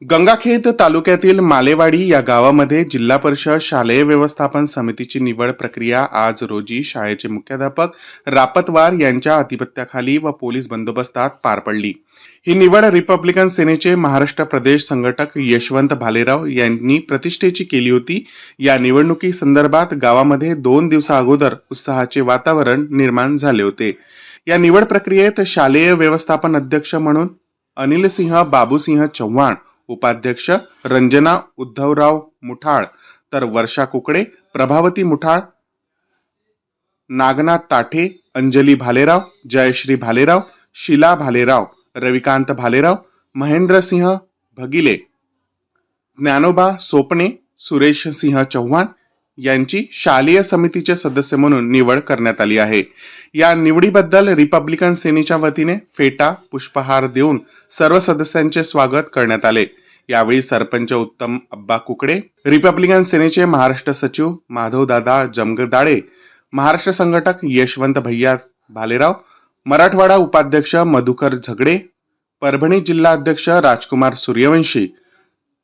गंगाखेड तालुक्यातील मालेवाडी या गावामध्ये जिल्हा परिषद शालेय व्यवस्थापन समितीची निवड प्रक्रिया आज रोजी शाळेचे मुख्याध्यापक रापतवार यांच्या आधिपत्याखाली व पोलीस बंदोबस्तात पार पडली. ही निवड रिपब्लिकन सेनेचे महाराष्ट्र प्रदेश संघटक यशवंत भालेराव यांनी प्रतिष्ठेची केली होती. या निवडणुकी संदर्भात गावामध्ये दोन दिवसा अगोदर उत्साहाचे वातावरण निर्माण झाले होते. या निवड प्रक्रियेत शालेय व्यवस्थापन अध्यक्ष म्हणून अनिलसिंह बाबूसिंह चव्हाण उपाध्यक्ष रंजना उद्धवराव मुठाळ तर वर्षा कुकडे प्रभावती मुठाळ नागनाथ ताठे अंजली भालेराव जयश्री भालेराव शिला भालेराव रविकांत भालेराव महेंद्रसिंह भगिले ज्ञानोबा सोपणे सुरेश सिंह चव्हाण यांची शालेय समितीचे सदस्य म्हणून निवड करण्यात आली आहे. या निवडीबद्दल रिपब्लिकन सेनेच्या वतीने फेटा पुष्पहार देऊन सर्व सदस्यांचे स्वागत करण्यात आले. यावेळी सरपंच उत्तम अब्बा कुकडे रिपब्लिकन सेनेचे महाराष्ट्र सचिव माधवदादा जमगदाळे महाराष्ट्र संघटक यशवंत भैया भालेराव मराठवाडा उपाध्यक्ष मधुकर झगडे परभणी जिल्हा अध्यक्ष राजकुमार सूर्यवंशी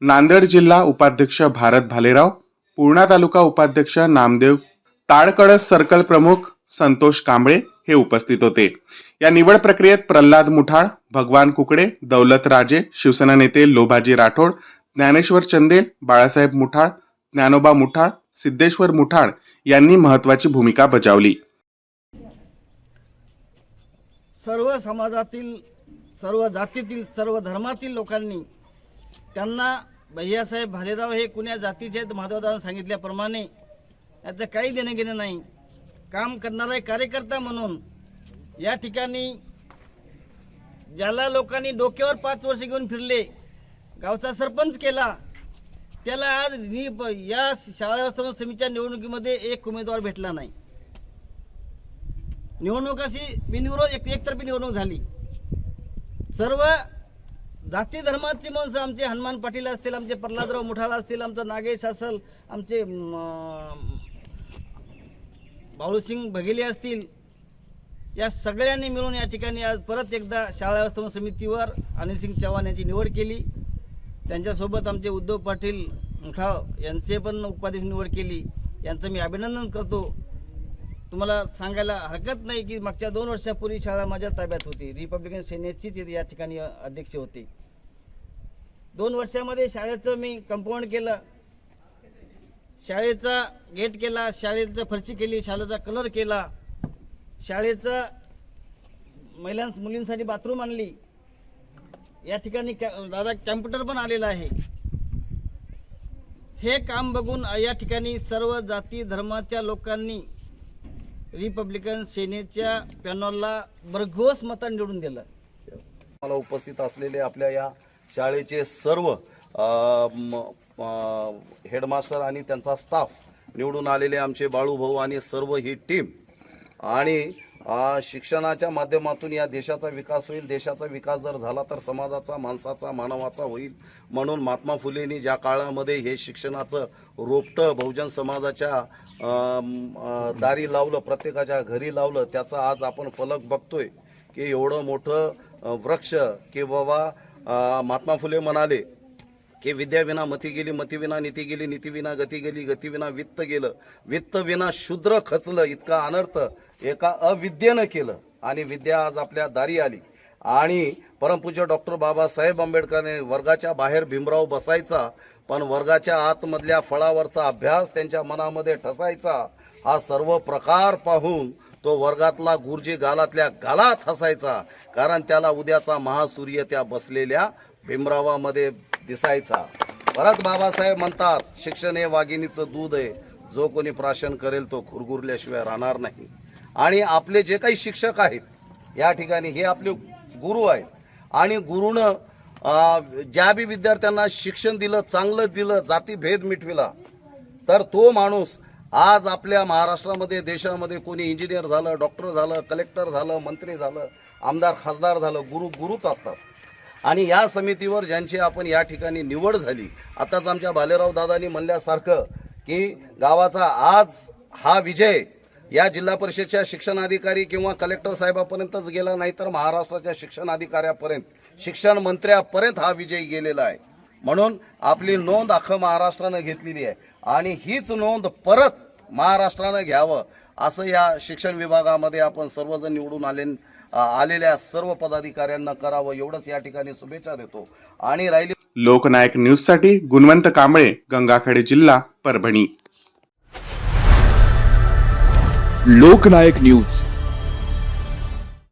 नांदेड जिल्हा उपाध्यक्ष भारत भालेराव पूर्णा तालुका उपाध्यक्ष नामदेव ताळकळस सर्कल प्रमुख संतोष कांबळे हे उपस्थित होते. या निवड प्रक्रियेत प्रल्हाद मुठाळ भगवान कुकडे दौलत राजे शिवसेना नेते लोभाजी राठोड ज्ञानेश्वर चंदेल बाळासाहेब मुठाळ ज्ञानोबा मुठाळ सिद्धेश्वर मुठाळ यांनी महत्वाची भूमिका बजावली. सर्व समाजातील सर्व जातीतील सर्व धर्मातील लोकांनी त्यांना भैयासाहेब भालेराव हे कुण्या जातीचे आहेत माधवदादा सांगितल्याप्रमाणे याचं काही देणं घेणं नाही. काम करणारा एक कार्यकर्ता म्हणून या ठिकाणी ज्याला लोकांनी डोक्यावर पाच वर्ष घेऊन फिरले गावचा सरपंच केला त्याला आज नि प- या शाळा व्यवस्थापन समितीच्या निवडणुकीमध्ये एक उमेदवार भेटला नाही. निवडणूक अशी बिनविरोध एक एकतर्फी निवडणूक झाली. सर्व जाती धर्माची माणसं आमचे हनुमान पाटील असतील आमचे प्रल्हादराव मुठाला असतील आमचं नागेश असल आमचे बाळूसिंग बघेले असतील या सगळ्यांनी मिळून या ठिकाणी आज परत एकदा शाळा व्यवस्थापन समितीवर अनिलसिंग चव्हाण यांची निवड केली. त्यांच्यासोबत आमचे उद्धव पाटील मुठाळ यांचे पण उपाध्यक्ष निवड केली. यांचं मी अभिनंदन करतो. तुम्हाला सांगायला हरकत नाही की मागच्या दोन वर्षापूर्वी शाळा माझ्या ताब्यात होती. रिपब्लिकन सेनेचीच या ठिकाणी अध्यक्ष होती. दोन वर्षामध्ये शाळेचं मी कंपाऊंड केलं. शाळेचा गेट केला शाळेचं फरशी केली शाळेचा कलर केला. शाळेचं महिलां मुलींसाठी बाथरूम आणली. या ठिकाणी कॅ दादा कॅम्प्युटर पण आलेला आहे. हे काम बघून या ठिकाणी सर्व जाती धर्माच्या लोकांनी रिपब्लिकन सेनेच्या पॅनलला भरघोस मतांनी निवडून दिलं. मला उपस्थित असलेले आपल्या या शाळेचे सर्व म, हेडमास्टर आणि त्यांचा स्टाफ निवडून आलेले आमचे बाळूभाऊ आणि सर्व ही टीम आणि शिक्षणाच्या माध्यमातून या देशाचा विकास होईल. देशाचा विकास जर झाला तर समाजाचा माणसाचा मानवाचा होईल. म्हणून महात्मा फुलेंनी ज्या काळामध्ये हे शिक्षणाचं रोपटं बहुजन समाजाच्या दारी लावलं प्रत्येकाच्या घरी लावलं त्याचा आज आपण फलक बघतोय की एवढं मोठं वृक्ष की बाबा महात्मा फुले म्हणाले की विद्याविना मती गेली मतीविना नीती गेली नीतीविना गती गेली गतीविना वित्त गेलं. वित्तविना शूद्र खचलं इतका अनर्थ एका अविद्येनं केलं. आणि विद्या आज आपल्या दारी आली. आणि परमपूज्य डॉक्टर बाबासाहेब आंबेडकरने वर्गाच्या बाहेर भीमराव बसायचा पण वर्गाच्या आतमधल्या फळावरचा अभ्यास त्यांच्या मनामध्ये ठसायचा. हा सर्व प्रकार पाहून तो वर्गातला गुरुजी गालातल्या गालात हसायचा. कारण त्याला उद्याचा महासूर्य त्या बसलेल्या भीमरावामध्ये दिसायचा. परत बाबासाहेब म्हणतात शिक्षण हे वाघिणीचं दूध आहे. जो कोणी प्राशन करेल तो खुरगुरल्याशिवाय राहणार नाही. आणि आपले जे काही शिक्षक आहेत या ठिकाणी हे आपले गुरु आहेत. आणि गुरुनं ज्या बी विद्यार्थ्यांना शिक्षण दिलं चांगलं दिलं जातीभेद मिटविला तर तो माणूस आज आपल्या महाराष्ट्रामध्ये देशामध्ये कोणी इंजिनियर झालं डॉक्टर झालं कलेक्टर झालं मंत्री झालं आमदार खासदार झालं गुरु गुरुच असतात. आणि या समितीवर ज्यांची आपण या ठिकाणी निवड झाली आताच आमच्या भालेराव दादांनी म्हणल्यासारखं की गावाचा आज हा विजय या जिल्हा परिषदच्या शिक्षणाधिकारी किंवा कलेक्टर साहेबापर्यंतच गेला नाही तर महाराष्ट्राच्या शिक्षणाधिकाऱ्यापर्यंत शिक्षण मंत्र्यापर्यंत हा विजय गेलेला आहे. म्हणून आपली नोंद अख्खं महाराष्ट्रानं घेतलेली आहे. आणि हीच नोंद परत महाराष्ट्रानं घ्यावं. असं या शिक्षण विभागामध्ये आपण सर्वजण निवडून आले आलेल्या सर्व पदाधिकाऱ्यांना करावं एवढंच या ठिकाणी शुभेच्छा देतो. आणि राहिली लोकनायक न्यूजसाठी गुणवंत कांबळे गंगाखेड जिल्हा परभणी. लोकनायक न्यूज.